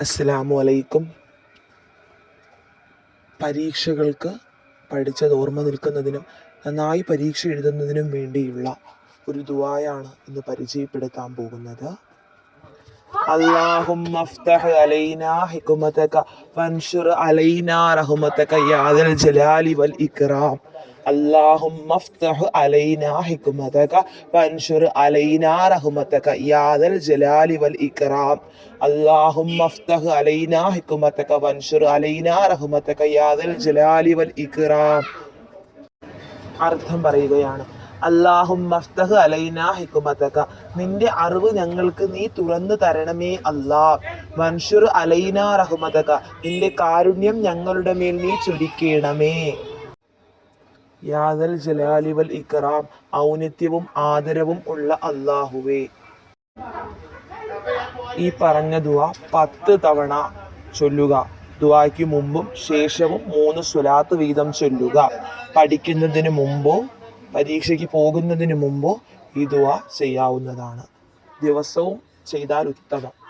അസ്സലാമു അലൈക്കും പരീക്ഷകൾക്ക് പഠിച്ചത് ഓർമ്മ നിൽക്കുന്നതിനും നന്നായി പരീക്ഷ എഴുതുന്നതിനും വേണ്ടിയുള്ള ഒരു ദുആയാണ് ഇന്ന് പരിചയപ്പെടുത്താൻ പോകുന്നത് اللهم افتح علينا حكمتك وانشر علينا رحمتك يا ذا الجلال والإكرام اللهم افتح علينا حكمتك وانشر علينا رحمتك يا ذا الجلال والإكرام اللهم افتح علينا حكمتك وانشر علينا رحمتك يا ذا الجلال والإكرام അർത്ഥം പറയുകയാണ് അള്ളാഹും മഫ്തഹ് അലൈന ഹിക്കുമതക നിന്റെ അറിവ് ഞങ്ങൾക്ക് നീ തുറന്നു തരണമേ അല്ലാ മൻഷുർ അലൈന റഹ്മതക നിന്റെ കാരുണ്യം ഞങ്ങളുടെ മേൽ നീ ചൊരിക്കണമേ യാദൽ ജലാലി വൽ ഔന്നിത്യവും ആദരവും ഉള്ള അള്ളാഹുവേ ഈ പറഞ്ഞ ദുവ പത്ത് തവണ ചൊല്ലുക. ദുവായ്ക്ക് മുമ്പും ശേഷവും മൂന്ന് സ്വലാത്ത് വീതം ചൊല്ലുക. പഠിക്കുന്നതിന് മുമ്പോ പരീക്ഷയ്ക്ക് പോകുന്നതിന് മുമ്പോ ഈ ദുവ ചെയ്യാവുന്നതാണ്. ദിവസവും ചെയ്താൽ ഉത്തമം.